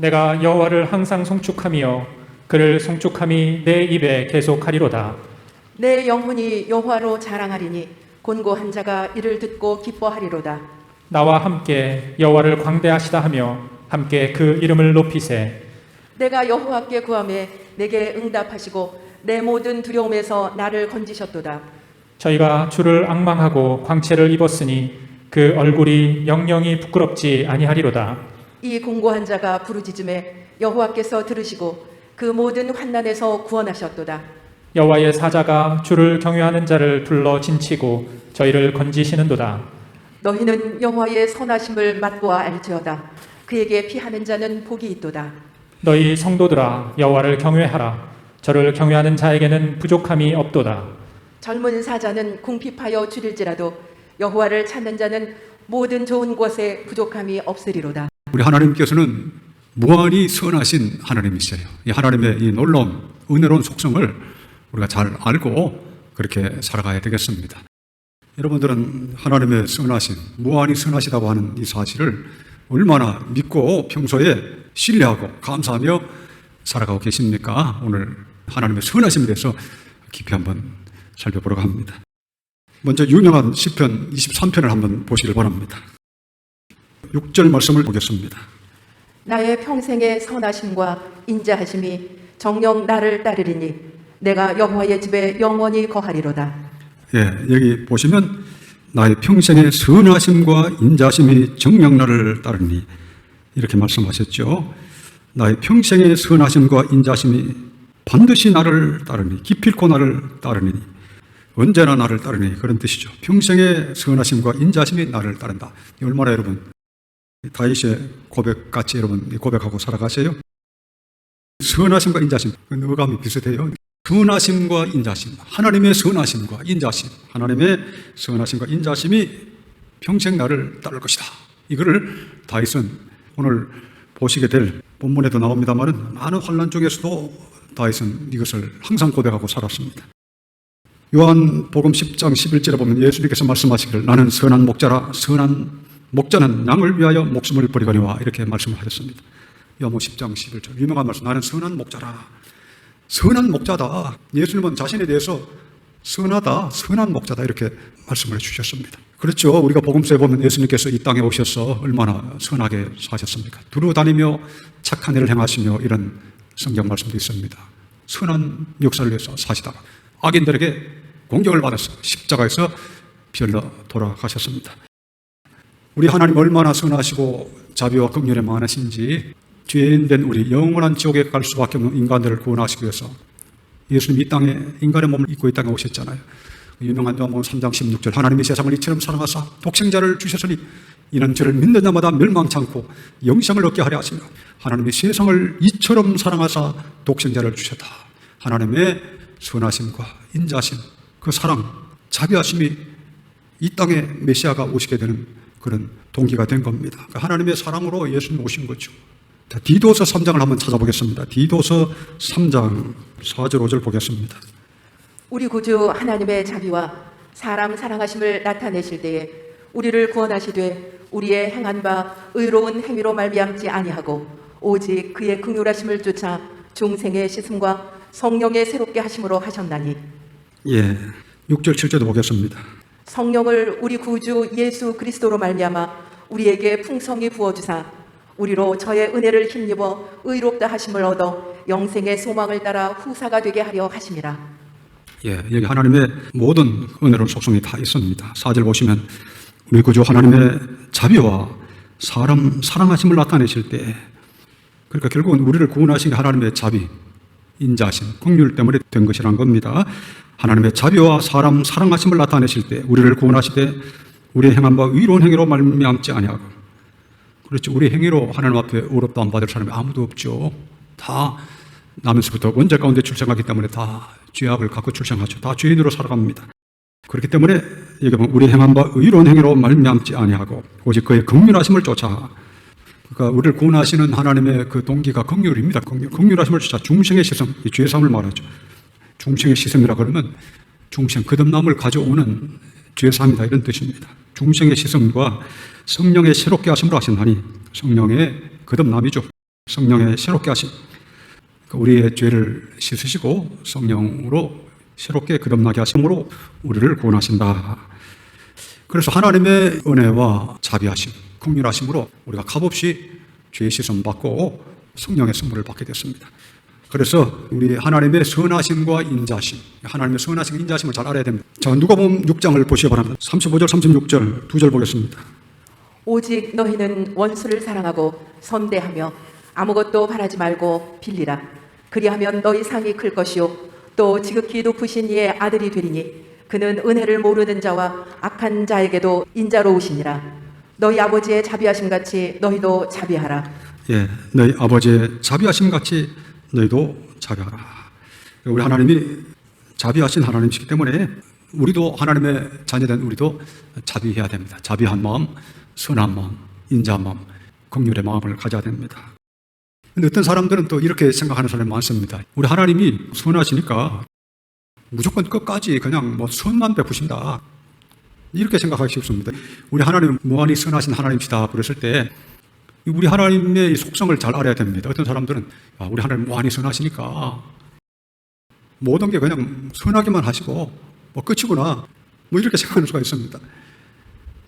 내가 여호와를 항상 송축하며 그를 송축함이 내 입에 계속하리로다. 내 영혼이 여호와로 자랑하리니 곤고한 자가 이를 듣고 기뻐하리로다. 나와 함께 여호와를 광대하시다 하며 함께 그 이름을 높이세. 내가 여호와께 구함에 내게 응답하시고 내 모든 두려움에서 나를 건지셨도다. 저희가 주를 악망하고 광채를 입었으니 그 얼굴이 영영이 부끄럽지 아니하리로다. 이 공고한 자가 부르짖음에 여호와께서 들으시고 그 모든 환난에서 구원하셨도다. 여호와의 사자가 주를 경외하는 자를 둘러 진치고 저희를 건지시는도다. 너희는 여호와의 선하심을 맛보아 알지어다. 그에게 피하는 자는 복이 있도다. 너희 성도들아 여호와를 경외하라. 저를 경외하는 자에게는 부족함이 없도다. 젊은 사자는 궁핍하여 줄일지라도 여호와를 찾는 자는 모든 좋은 곳에 부족함이 없으리로다. 우리 하나님께서는 무한히 선하신 하나님이세요. 이 하나님의 이 놀라운 은혜로운 속성을 우리가 잘 알고 그렇게 살아가야 되겠습니다. 여러분들은 하나님의 선하신, 무한히 선하시다고 하는 이 사실을 얼마나 믿고 평소에 신뢰하고 감사하며 살아가고 계십니까? 오늘 하나님의 선하심에 대해서 깊이 한번 살펴보려고 합니다. 먼저 유명한 시편 23편을 한번 보시길 바랍니다. 6절 말씀을 보겠습니다. 나의 평생의 선하심과 인자하심이 정령 나를 따르리니 내가 여호와의 집에 영원히 거하리로다. 예, 여기 보시면 나의 평생의 선하심과 인자심이 정녕 나를 따르니 이렇게 말씀하셨죠. 나의 평생의 선하심과 인자심이 반드시 나를 따르니 기필코 나를 따르니 언제나 나를 따르니 그런 뜻이죠. 평생의 선하심과 인자심이 나를 따른다. 이 얼마나 여러분 다윗의 고백 같이 여러분 고백하고 살아가세요. 선하심과 인자심 그 어감이 비슷해요. 선하심과 인자심, 하나님의 선하심과 인자심, 하나님의 선하심과 인자심이 평생 나를 따를 것이다. 이거를 다윗은 오늘 보시게 될 본문에도 나옵니다만은 많은 환란 중에서도 다윗은 이것을 항상 고백하고 살았습니다. 요한복음 10장 11절에 보면 예수님께서 말씀하시기를 나는 선한 목자라 선한 목자는 양을 위하여 목숨을 버리거니와 이렇게 말씀을 하셨습니다. 요한복음 10장 11절 유명한 말씀 나는 선한 목자라 선한 목자다. 예수님은 자신에 대해서 선하다, 선한 목자다 이렇게 말씀을 해주셨습니다. 그렇죠. 우리가 복음서에 보면 예수님께서 이 땅에 오셔서 얼마나 선하게 사셨습니까? 두루 다니며 착한 일을 행하시며 이런 성경 말씀도 있습니다. 선한 역사를 위해서 사시다가 악인들에게 공격을 받아서 십자가에서 피 흘러 돌아가셨습니다. 우리 하나님 얼마나 선하시고 자비와 긍휼이 많으신지 죄인된 우리 영원한 지옥에 갈 수밖에 없는 인간들을 구원하시기 위해서 예수님 이 땅에 인간의 몸을 입고 이 땅에 오셨잖아요. 유명한 요한복음 3장 16절 하나님이 세상을 이처럼 사랑하사 독생자를 주셨으니 이는 저를 믿는 자마다 멸망치 않고 영생을 얻게 하려 하시며 하나님이 세상을 이처럼 사랑하사 독생자를 주셨다. 하나님의 선하심과 인자심, 그 사랑, 자비하심이 이 땅에 메시아가 오시게 되는 그런 동기가 된 겁니다. 그러니까 하나님의 사랑으로 예수님 오신 거죠. 자, 디도서 3장을 한번 찾아보겠습니다. 디도서 3장 4절 5절 보겠습니다. 우리 구주 하나님의 자비와 사람 사랑하심을 나타내실 때에 우리를 구원하시되 우리의 행한 바 의로운 행위로 말미암지 아니하고 오직 그의 긍휼하심을 쫓아 중생의 씻음과 성령의 새롭게 하심으로 하셨나니 예. 6절 7절도 보겠습니다. 성령을 우리 구주 예수 그리스도로 말미암아 우리에게 풍성히 부어 주사 우리로 저의 은혜를 힘입어 의롭다 하심을 얻어 영생의 소망을 따라 후사가 되게 하려 하심이라 예, 여기 하나님의 모든 은혜로운 속성이 다 있습니다. 4절 보시면 우리 구주 하나님의 자비와 사람 사랑하심을 나타내실 때 그러니까 결국은 우리를 구원하신 게 하나님의 자비, 인자심, 긍휼 때문에 된 것이란 겁니다. 하나님의 자비와 사람 사랑하심을 나타내실 때 우리를 구원하실 때 우리의 행한 바 의로운 행위로 말미암지 아니하고 그렇죠. 우리 행위로 하나님 앞에 의롭다 안 받을 사람이 아무도 없죠. 다 나면서부터 원죄 가운데 출생하기 때문에 다 죄악을 갖고 출생하죠. 다 죄인으로 살아갑니다. 그렇기 때문에 여기 보면 우리 행한 바 의로운 행위로 말미암지 아니하고 오직 그의 긍휼하심을 쫓아 그러니까 우리를 구원하시는 하나님의 그 동기가 긍휼입니다. 긍휼. 긍휼하심을 쫓아 중생의 시선, 이 죄사함을 말하죠. 중생의 시선이라 그러면 중생 거듭남을 가져오는 죄사함이다 이런 뜻입니다. 중생의 시선과 성령의 새롭게 하심으로 하신다니 성령의 거듭남이죠. 성령의 새롭게 하심. 그러니까 우리의 죄를 씻으시고 성령으로 새롭게 거듭나게 하심으로 우리를 구원하신다. 그래서 하나님의 은혜와 자비하심, 긍휼하심으로 우리가 값없이 죄의 시선 받고 성령의 선물을 받게 됐습니다. 그래서 우리 하나님의 선하심과 인자심, 하나님의 선하심, 인자심을 잘 알아야 됩니다. 자, 누가복음 6장을 보시기 바랍니다. 35절, 36절 두 절 보겠습니다. 오직 너희는 원수를 사랑하고 선대하며 아무것도 바라지 말고 빌리라. 그리하면 너희 상이 클 것이요 또 지극히 높으신 이의 아들이 되리니 그는 은혜를 모르는 자와 악한 자에게도 인자로우시니라. 너희 아버지의 자비하심 같이 너희도 자비하라. 예, 너희 아버지의 자비하심 같이 너희도 자비하라. 우리 하나님이 자비하신 하나님이시기 때문에 우리도 하나님의 자녀된 우리도 자비해야 됩니다. 자비한 마음, 선한 마음, 인자한 마음, 긍휼의 마음을 가져야 됩니다. 근데 어떤 사람들은 또 이렇게 생각하는 사람이 많습니다. 우리 하나님이 선하시니까 무조건 끝까지 그냥 뭐 선만 베푸신다. 이렇게 생각하기 쉽습니다. 우리 하나님 무한히 선하신 하나님이시다 그랬을 때 우리 하나님의 속성을 잘 알아야 됩니다. 어떤 사람들은 아, 우리 하나님 무한히 선하시니까 모든 게 그냥 선하게만 하시고 뭐 끝이구나 뭐 이렇게 생각하는 수가 있습니다.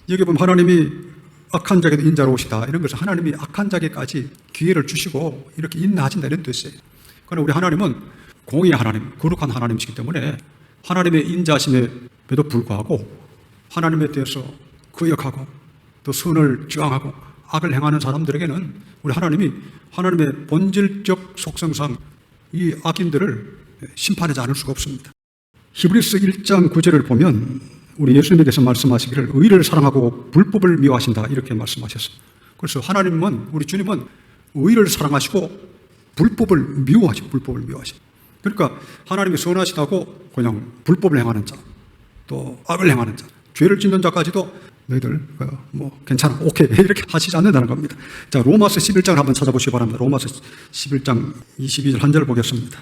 여기 보면 하나님이 악한 자에게도 인자로우시다 이런 것은 하나님이 악한 자에게까지 기회를 주시고 이렇게 인내하신다 이런 뜻이에요. 그러나 우리 하나님은 공의 하나님, 거룩한 하나님이시기 때문에 하나님의 인자심에도 불구하고 하나님에 대해서 거역하고 또 선을 저항하고 악을 행하는 사람들에게는 우리 하나님이 하나님의 본질적 속성상 이 악인들을 심판하지 않을 수가 없습니다. 히브리스 1장 9절을 보면 우리 예수님에 대해서 말씀하시기를 의를 사랑하고 불법을 미워하신다 이렇게 말씀하셨습니다. 그래서 하나님은 우리 주님은 의를 사랑하시고 불법을 미워하시고 불법을 미워하시고 그러니까 하나님이 선하시다고 그냥 불법을 행하는 자, 또 악을 행하는 자, 죄를 짓는 자까지도 너희들 어, 뭐 괜찮아, 오케이 이렇게 하시지 않는다는 겁니다. 자 로마서 11장을 한번 찾아보시기 바랍니다. 로마서 11장 22절 한 절을 보겠습니다.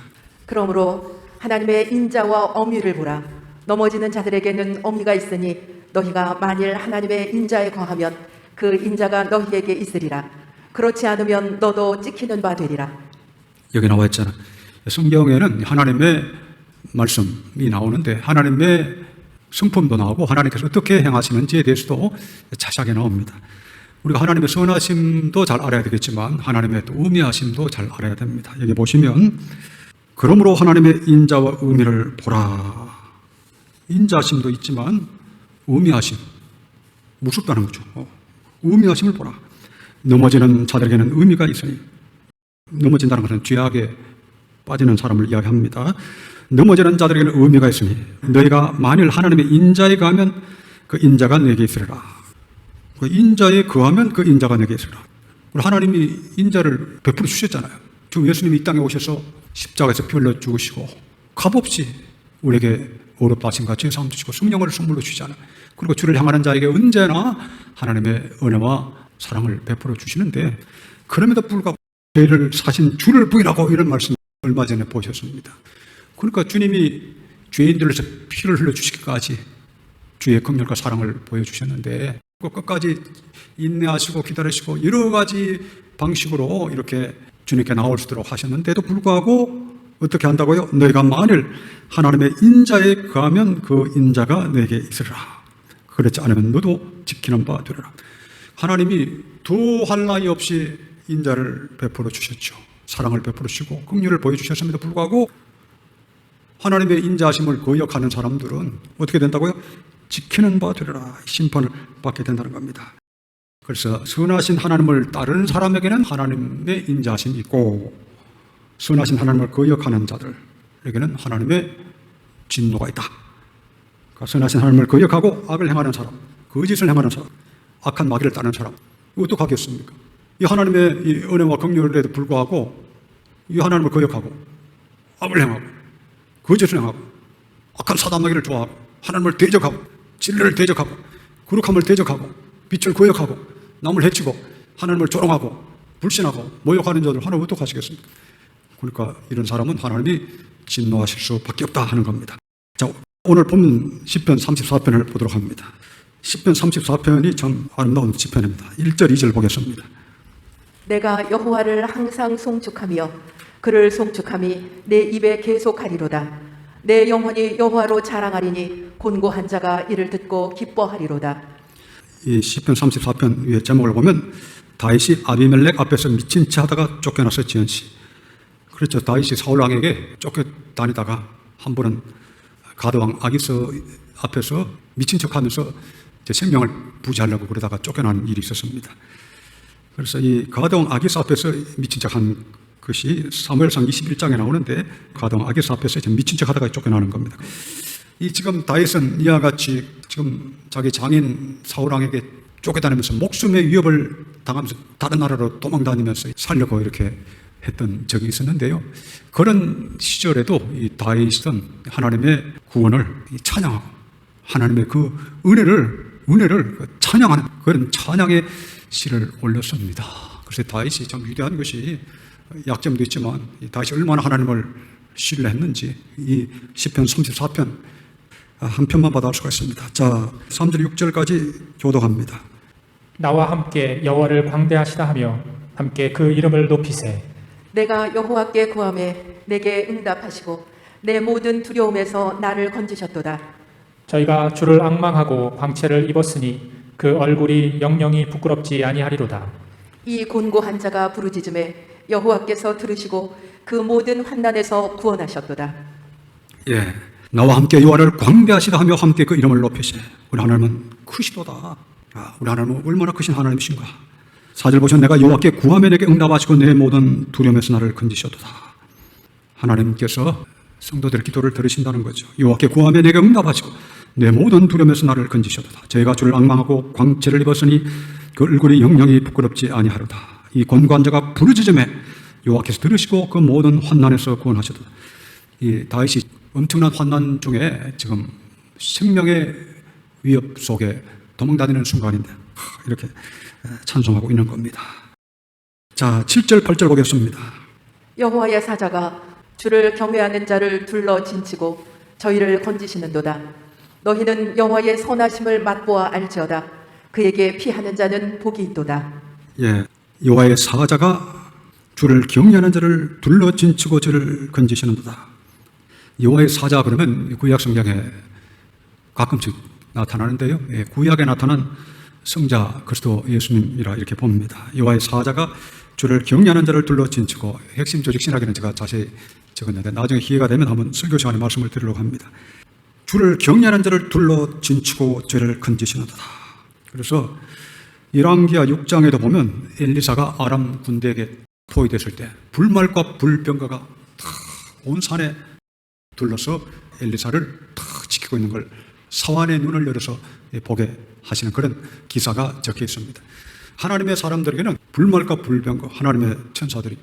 그러므로 하나님의 인자와 어미를 보라. 넘어지는 자들에게는 어미가 있으니 너희가 만일 하나님의 인자에 거하면 그 인자가 너희에게 있으리라. 그렇지 않으면 너도 찍히는 바 되리라. 여기 나와 있잖아. 성경에는 하나님의 말씀이 나오는데 하나님의 성품도 나오고 하나님께서 어떻게 행하시는지에 대해서도 자세하게 나옵니다. 우리가 하나님의 선하심도 잘 알아야 되겠지만 하나님의 또 의미하심도 잘 알아야 됩니다. 여기 보시면 그러므로 하나님의 인자와 의미를 보라. 인자심도 있지만 의미하심 무섭다는 거죠. 어, 의미하심을 보라. 넘어지는 자들에게는 의미가 있으니 넘어진다는 것은 죄악에 빠지는 사람을 이야기합니다. 넘어지는 자들에게는 의미가 있으니 너희가 만일 하나님의 인자에 가면 그 인자가 내게 있으리라. 그 인자에 거하면 그 인자가 내게 있으리라. 하나님이 인자를 베풀어 주셨잖아요. 지금 예수님이 이 땅에 오셔서 십자가에서 피 흘려 죽으시고 값없이 우리에게 같이 삶 주시고 성령을 선물로 주시잖아요. 그리고 주를 향하는 자에게 언제나 하나님의 은혜와 사랑을 베풀어 주시는데 그럼에도 불구하고 죄를 사신 주를 부인하고 이런 말씀 얼마 전에 보셨습니다. 그러니까 주님이 죄인들에서 피를 흘려 주시기까지 주의 긍휼과 사랑을 보여주셨는데 그 끝까지 인내하시고 기다리시고 여러 가지 방식으로 이렇게 주님께 나올 수 있도록 하셨는데도 불구하고 어떻게 한다고요? 너희가 만일 하나님의 인자에 거하면 그 인자가 내게 있으리라. 그렇지 않으면 너도 지키는 바 되리라. 하나님이 두할 나위 없이 인자를 베풀어 주셨죠. 사랑을 베풀어 주시고 긍휼을 보여주셨음에도 불구하고 하나님의 인자하심을 거역하는 사람들은 어떻게 된다고요? 지키는 바 되리라 심판을 받게 된다는 겁니다. 그래서 선하신 하나님을 따르는 사람에게는 하나님의 인자심이 있고 선하신 하나님을 거역하는 자들에게는 하나님의 진노가 있다. 그러니까 선하신 하나님을 거역하고 악을 행하는 사람, 거짓을 행하는 사람, 악한 마귀를 따르는 사람, 이거 어떡하겠습니까? 이 하나님의 이 은혜와 긍휼에도 불구하고 이 하나님을 거역하고 악을 행하고 거짓을 행하고 악한 마귀를 좋아하고 하나님을 대적하고 진리를 대적하고 거룩함을 대적하고 빛을 거역하고 남을 해치고 하나님을 조롱하고 불신하고 모욕하는 자들 하나님 어떡하시겠습니까? 그러니까 이런 사람은 하나님이 진노하실 수밖에 없다 하는 겁니다. 자, 오늘 본문 10편 34편을 보도록 합니다. 10편 34편이 참 아름다운 시편입니다. 1절 2절 보겠습니다. 내가 여호와를 항상 송축하며 그를 송축함이 내 입에 계속하리로다. 내 영혼이 여호와로 자랑하리니 곤고한 자가 이를 듣고 기뻐하리로다. 이 시편 34편 위에 제목을 보면 다윗이 아비멜렉 앞에서 미친 체 하다가 쫓겨나서 지은 시. 그렇죠. 다윗이 사울 왕에게 쫓겨다니다가 한 번은 가드 왕 아기스 앞에서 미친 척하면서 이제 생명을 부지하려고 그러다가 쫓겨나는 일이 있었습니다. 그래서 이왕 아기스 앞에서 미친 척한 것이 사무엘상 21장에 나오는데 왕 아기스 앞에서 이제 미친 척하다가 쫓겨나는 겁니다. 이 지금 다윗은 이와 같이 지금 자기 장인 사울왕에게 쫓겨다니면서 목숨의 위협을 당하면서 다른 나라로 도망다니면서 살려고 이렇게 했던 적이 있었는데요. 그런 시절에도 이 다윗은 하나님의 구원을 이 찬양하고 하나님의 그 은혜를 은혜를 그 찬양하는 그런 찬양의 시를 올렸습니다. 그래서 다윗이 참 위대한 것이 약점도 있지만 이 다윗이 얼마나 하나님을 신뢰했는지 이 시편 34편 한 편만 받아올 수가 있습니다. 자, 3절 6절까지 교독합니다. 나와 함께 여호와를 광대하시다 하며 함께 그 이름을 높이세 내가 여호와께 구함에 내게 응답하시고 내 모든 두려움에서 나를 건지셨도다. 저희가 주를 악망하고 광채를 입었으니 그 얼굴이 영영이 부끄럽지 아니하리로다 이 곤고한 자가 부르짖음에 여호와께서 들으시고 그 모든 환난에서 구원하셨도다. 예. 나와 함께 여호와를 광대하시다 하며 함께 그 이름을 높이세. 우리 하나님은 크시도다. 아, 우리 하나님은 얼마나 크신 하나님이신가. 사절 보시면 내가 여호와께 구하면 내게 응답하시고 내 모든 두려움에서 나를 건지셔도다. 하나님께서 성도들의 기도를 들으신다는 거죠. 여호와께 구하면 내게 응답하시고 내 모든 두려움에서 나를 건지셔도다. 저희가 주를 악망하고 광채를 입었으니 그 얼굴이 영영이 부끄럽지 아니하로다. 이 권관자가 부르짖음에 여호와께서 들으시고 그 모든 환난에서 구원하셔도다. 이 다윗이 엄청난 환난 중에 지금 생명의 위협 속에 도망다니는 순간인데 하, 이렇게 찬송하고 있는 겁니다. 자, 7절 8절 보겠습니다. 여호와의 사자가 주를 경외하는 자를 둘러 진치고 저희를 건지시는도다. 너희는 여호와의 선하심을 맛보아 알지어다. 그에게 피하는 자는 복이 있도다. 예, 여호와의 사자가 주를 경외하는 자를 둘러 진치고 저를 건지시는도다. 여호와의 사자 그러면 구약 성경에 가끔씩 나타나는데요. 예, 구약에 나타난 성자 그리스도 예수님이라 이렇게 봅니다. 여호와의 사자가 주를 경외하는 자를 둘러 진치고 핵심 조직 신학에는 제가 자세히 적었는데 나중에 기회가 되면 한번 설교 시간에 말씀을 드리려고 합니다. 주를 경외하는 자를 둘러 진치고 죄를 건지시는도다. 그래서 열왕기하 6장에도 보면 엘리사가 아람 군대에게 포위됐을 때 불말과 불병거가 다온 산에 둘러서 엘리사를 다 지키고 있는 걸 사환의 눈을 열어서 보게 하시는 그런 기사가 적혀 있습니다. 하나님의 사람들에게는 불말과 불병거 하나님의 천사들이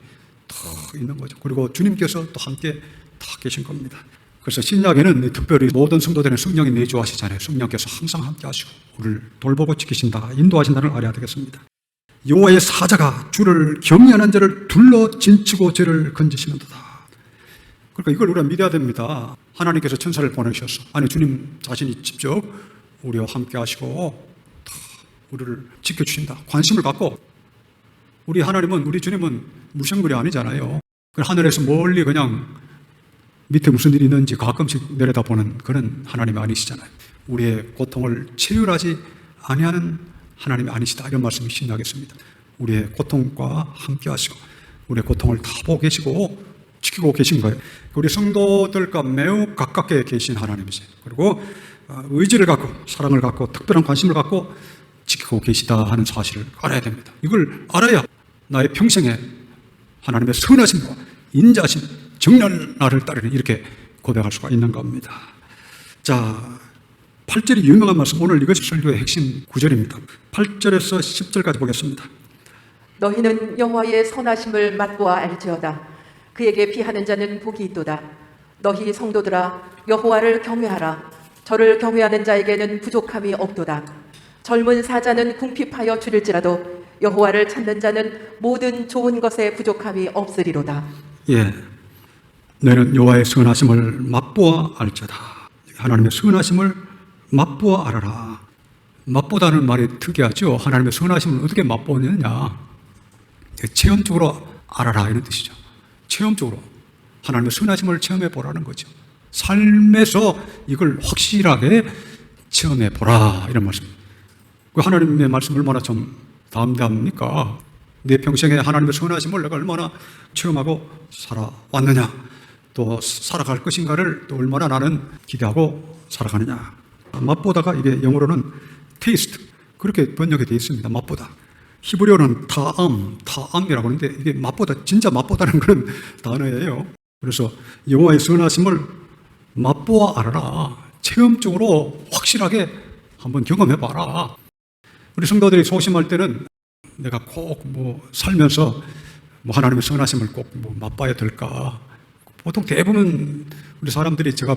다 있는 거죠. 그리고 주님께서 또 함께 다 계신 겁니다. 그래서 신약에는 특별히 모든 성도들의 성령이 내주하시잖아요. 성령께서 항상 함께 하시고 우리를 돌보고 지키신다, 인도하신다는 걸 알아야 되겠습니다. 여호와의 사자가 주를 경외하는 자를 둘러 진치고 죄를 건지시는도다. 그러니까 이걸 우리가 믿어야 됩니다. 하나님께서 천사를 보내셔서 아니 주님 자신이 직접 우리와 함께 하시고 다 우리를 지켜주신다. 관심을 갖고 우리 하나님은 우리 주님은 무생물이 아니잖아요. 그 하늘에서 멀리 그냥 밑에 무슨 일이 있는지 가끔씩 내려다보는 그런 하나님이 아니시잖아요. 우리의 고통을 체휼하지 아니하는 하나님이 아니시다. 이런 말씀이 신나겠습니다. 우리의 고통과 함께 하시고 우리의 고통을 다 보고 계시고 지키고 계신 거예요. 우리 성도들과 매우 가깝게 계신 하나님이세요. 그리고 어, 의지를 갖고 사랑을 갖고 특별한 관심을 갖고 지키고 계시다 하는 사실을 알아야 됩니다. 이걸 알아야 나의 평생에 하나님의 선하심과 인자심, 정렬 나를 따르는 이렇게 고백할 수가 있는 겁니다. 자, 8절이 유명한 말씀, 오늘 이것이 설교의 핵심 구절입니다. 8절에서 10절까지 보겠습니다. 너희는 여호와의 선하심을 맛보아 알지어다. 그에게 비하는 자는 복이 있도다. 너희 성도들아 여호와를 경외하라. 저를 경외하는 자에게는 부족함이 없도다. 젊은 사자는 궁핍하여 줄일지라도 여호와를 찾는 자는 모든 좋은 것에 부족함이 없으리로다. 예. 너는 여호와의 선하심을 맛보아 알자다. 하나님의 선하심을 맛보아 알아라. 맛보다는 말이 특이하죠. 하나님의 선하심을 어떻게 맛보느냐. 체험적으로 알아라 이런 뜻이죠. 체험적으로 하나님의 선하심을 체험해 보라는 거죠. 삶에서 이걸 확실하게 체험해 보라 이런 말씀. 그 하나님의 말씀 얼마나 좀 담담합니까? 내 평생에 하나님의 선하심을 내가 얼마나 체험하고 살아왔느냐, 또 살아갈 것인가를 또 얼마나 나는 기대하고 살아가느냐. 맛보다가 이게 영어로는 테이스트 그렇게 번역이 되어 있습니다. 맛보다. 히브리어는 타암, 타암이라고 하는데 이게 맛보다 진짜 맛보다는 그런 단어예요. 그래서 여호와의 선하심을 맛보아 알아라. 체험적으로 확실하게 한번 경험해 봐라. 우리 성도들이 소심할 때는 내가 꼭 뭐 살면서 뭐 하나님의 선하심을 꼭 뭐 맛봐야 될까. 보통 대부분 우리 사람들이 제가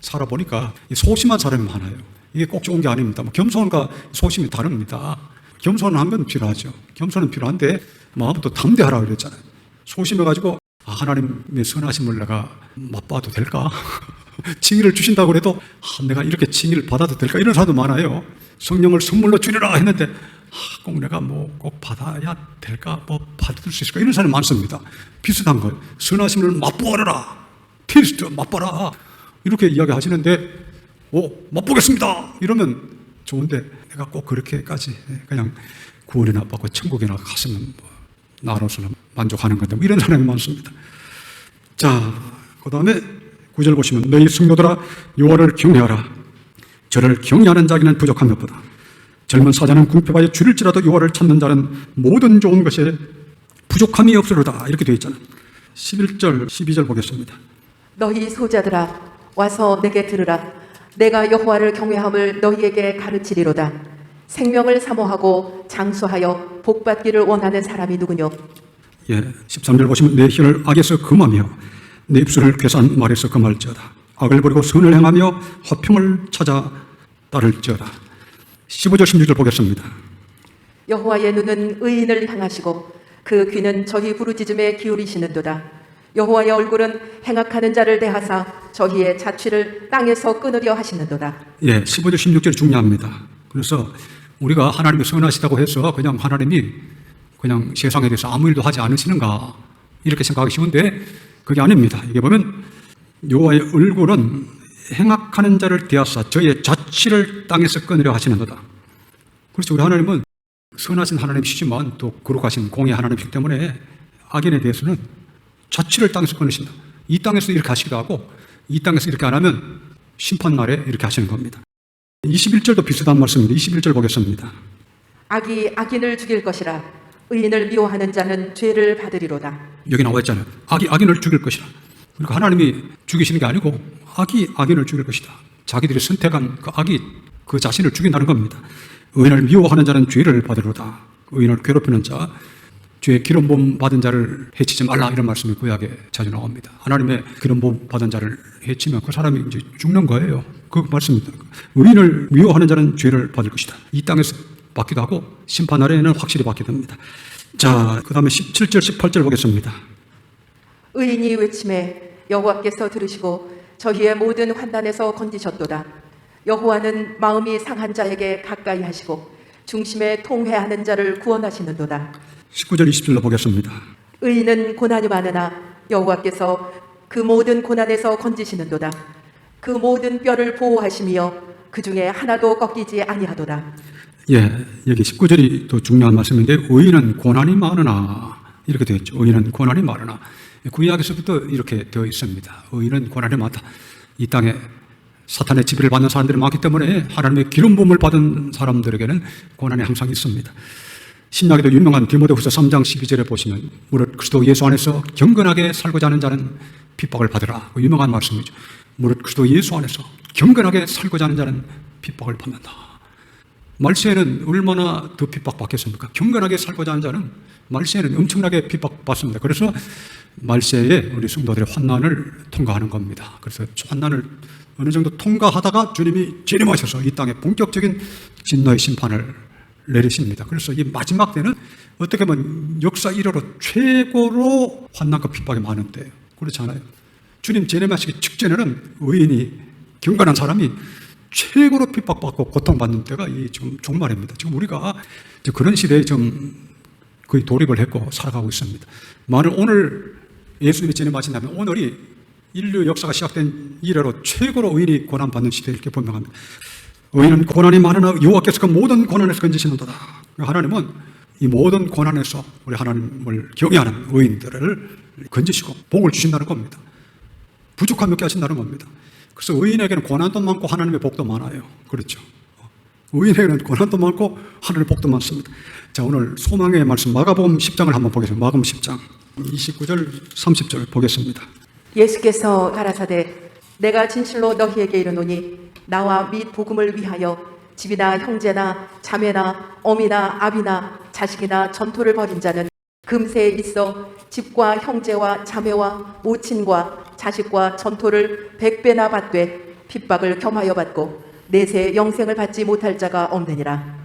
살아보니까 이 소심한 사람이 많아요. 이게 꼭 좋은 게 아닙니다. 뭐 겸손과 소심이 다릅니다. 겸손한 건 필요하죠. 겸손은 필요한데 마음도 담대하라 그랬잖아요. 소심해가지고 아, 하나님의 선하심을 내가 맛봐도 될까? 칭의를 주신다고 해도 아, 내가 이렇게 칭의를 받아도 될까? 이런 사람도 많아요. 성령을 선물로 주리라 했는데 아, 꼭 내가 뭐 꼭 받아야 될까? 뭐 받을 수 있을까? 이런 사람이 많습니다. 비슷한 거. 선하심을 맛보아라. 테스트 맛봐라. 이렇게 이야기하시는데 오 맛보겠습니다. 이러면 좋은데 내가 꼭 그렇게까지 그냥 구원이나 받고 천국이나 갔으면 뭐 나로서는 만족하는 건데 뭐 이런 사람이 많습니다. 자, 그 다음에 구절 보시면 너희 성도들아 여호와를 경외하라. 저를 경외하는 자에게는 부족함이 없다. 젊은 사자는 궁핍하여 줄일지라도 여호와를 찾는 자는 모든 좋은 것에 부족함이 없으로다. 이렇게 되어 있잖아요. 11절, 12절 보겠습니다. 너희 소자들아 와서 내게 들으라 내가 여호와를 경외함을 너희에게 가르치리로다 생명을 사모하고 장수하여 복받기를 원하는 사람이 누구뇨 예, 13절 보시면 내 혀를 악에서 금하며 내 입술을 괴산 말에서 금할지어다. 악을 버리고 선을 행하며 화평을 찾아 따를지어다. 15절 16절 보겠습니다. 여호와의 눈은 의인을 향하시고 그 귀는 저희 부르짖음에 기울이시는도다 여호와의 얼굴은 행악하는 자를 대하사 저희의 자취를 땅에서 끊으려 하시는도다 예, 15절 16절이 중요합니다. 그래서 우리가 하나님이 선하시다고 해서 그냥 하나님이 그냥 세상에 대해서 아무 일도 하지 않으시는가 이렇게 생각하기 쉬운데 그게 아닙니다. 이게 보면 여호와의 얼굴은 행악하는 자를 대하사 저의 자취를 땅에서 끊으려 하시는도다. 그렇죠. 우리 하나님은 선하신 하나님이시지만 또 거룩하신 공의 하나님이기 때문에 악인에 대해서는 자취를 땅에서 끊으신다. 이 땅에서 이렇게 하시기도 하고 이 땅에서 이렇게 안 하면 심판 날에 이렇게 하시는 겁니다. 21절도 비슷한 말씀입니다. 21절 보겠습니다. 악이 악인을 죽일 것이라 의인을 미워하는 자는 죄를 받으리로다 여기 나와 있잖아요. 악이 악인을 죽일 것이라. 그러니까 하나님이 죽이시는 게 아니고 악이 악인을 죽일 것이다. 자기들이 선택한 그 악이 그 자신을 죽인다는 겁니다. 의인을 미워하는 자는 죄를 받으리로다. 의인을 괴롭히는 자, 죄의 기름 부음 받은 자를 해치지 말라 이런 말씀이 구약에 자주 나옵니다. 하나님의 기름 부음 받은 자를 해치면 그 사람이 이제 죽는 거예요. 그 말씀입니다. 의인을 미워하는 자는 죄를 받을 것이다. 이 땅에서 받기도 하고 심판 날에는 확실히 받게 됩니다. 자, 그 다음에 17절, 18절 보겠습니다. 의인이 외침에 여호와께서 들으시고 저희의 모든 환난에서 건지셨도다. 여호와는 마음이 상한 자에게 가까이 하시고 중심에 통회하는 자를 구원하시는도다. 19절, 20절로 보겠습니다. 의인은 고난이 많으나 여호와께서 그 모든 고난에서 건지시는도다. 그 모든 뼈를 보호하시며 그 중에 하나도 꺾이지 아니하도다. 예, 여기 19절이 또 중요한 말씀인데, 의인은 고난이 많으나, 이렇게 되어 있죠. 의인은 고난이 많으나. 구약에서부터 이렇게 되어 있습니다. 의인은 고난이 많다. 이 땅에 사탄의 지배를 받는 사람들이 많기 때문에 하나님의 기름 부음을 받은 사람들에게는 고난이 항상 있습니다. 신약에도 유명한 디모데후서 3장 12절에 보시면 무릇 그리스도 예수 안에서 경건하게 살고자 하는 자는 핍박을 받으라. 그 유명한 말씀이죠. 무릇 그리스도 예수 안에서 경건하게 살고자 하는 자는 핍박을 받는다. 말세에는 얼마나 더 핍박받겠습니까? 경건하게 살고자 하는 자는 말세에는 엄청나게 핍박받습니다. 그래서 말세에 우리 성도들의 환난을 통과하는 겁니다. 그래서 환난을 어느 정도 통과하다가 주님이 재림하셔서 이 땅에 본격적인 진노의 심판을 내리십니다. 그래서 이 마지막 때는 어떻게 보면 역사 일화로 최고로 환난과 핍박이 많은 때예요. 그렇지 않아요? 주님 재림하시기 직전에는 의인이 경건한 사람이 최고로 핍박받고 고통받는 때가 이 지금 종말입니다. 지금 우리가 그런 시대에 좀 거의 돌입을 했고 살아가고 있습니다. 만일 오늘 예수님이 재림하신다면 오늘이 인류 역사가 시작된 이래로 최고로 의인이 고난받는 시대 이렇게 분명합니다. 의인은 고난이 많으나 여호와께서 그 모든 고난에서 건지시는도다. 하나님은 이 모든 고난에서 우리 하나님을 경외하는 의인들을 건지시고 복을 주신다는 겁니다. 부족함 없게 하신다는 겁니다. 그래서 의인에게는 고난도 많고 하나님의 복도 많아요. 그렇죠. 의인에게는 고난도 많고 하나님의 복도 많습니다. 자, 오늘 소망의 말씀 마가복음 10장을 한번 보겠습니다. 마가복음 10장 29절 30절 보겠습니다. 예수께서 가라사대 내가 진실로 너희에게 이르노니 나와 및 복음을 위하여 집이나 형제나 자매나 어미나 아비나 자식이나 전토를 벌인 자는 금세에 있어 집과 형제와 자매와 모친과 자식과 전토를 백배나 받되 핍박을 겸하여 받고 내세 영생을 받지 못할 자가 없느니라.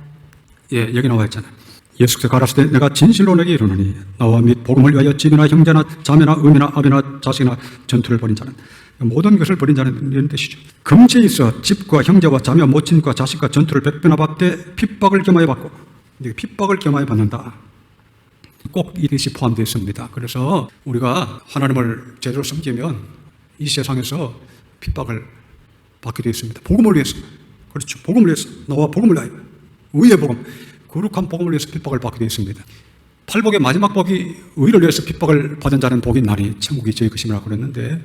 예, 여기 나와 있잖아요. 예수께서 가라사대 내가 진실로 내게 이르노니 나와 및 복음을 위하여 집이나 형제나 자매나 어미나 아비나 자식이나 전투를 벌인 자는 모든 것을 벌인 자는 이런 뜻이죠. 금지에 있어 집과 형제와 자매와 모친과 자식과 전투를 백배나 받되 핍박을 겸하여 받고 핍박을 겸하여 받는다. 꼭 이것이 포함되어 있습니다. 그래서 우리가 하나님을 제대로 섬기면 이 세상에서 핍박을 받게 되어 있습니다. 복음을 위해서. 그렇죠. 복음을 위해서. 나와 복음을 위하여. 의의 복음. 거룩한 복음을 위해서 핍박을 받게 되어 있습니다. 팔복의 마지막 복이 의를 위해서 핍박을 받은 자는 복이 나니 천국이 저희 것임이라고 그랬는데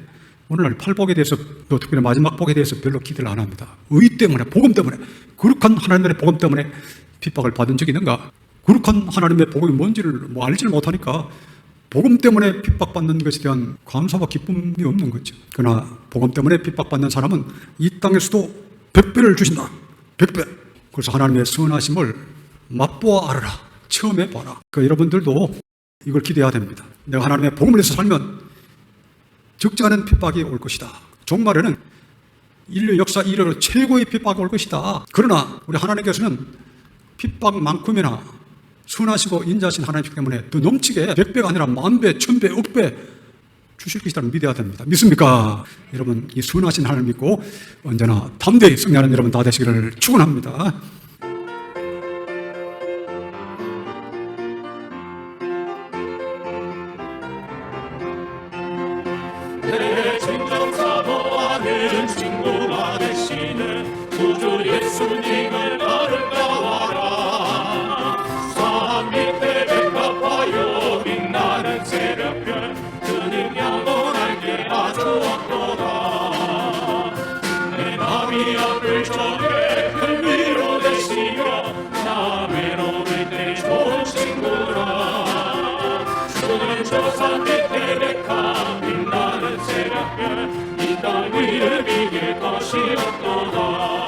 오늘날 팔복에 대해서 또 특별히 마지막 복에 대해서 별로 기대를 안 합니다. 의 때문에 복음 때문에 거룩한 하나님의 복음 때문에 핍박을 받은 적이 있는가? 거룩한 하나님의 복음이 뭔지를 뭐 알지를 못하니까 복음 때문에 핍박받는 것에 대한 감사와 기쁨이 없는 거죠. 그러나 복음 때문에 핍박받는 사람은 이 땅에서도 백배를 주신다. 백배. 그래서 하나님의 선하심을 맛보아 알아라. 처음에 봐라. 그 여러분들도 이걸 기대해야 됩니다. 내가 하나님의 복음을 위해서 살면 적지 않은 핍박이 올 것이다. 종말에는 인류 역사 이래로 최고의 핍박이 올 것이다. 그러나 우리 하나님께서는 핍박만큼이나 선하시고 인자하신 하나님이기 때문에 더 넘치게 백배가 아니라 만배, 천배, 억배 주실 것이라는 믿어야 됩니다. 믿습니까? 여러분 이 선하신 하나님 믿고 언제나 담대히 승리하는 여러분 다 되시기를 축원합니다. 예수님 것이 없도다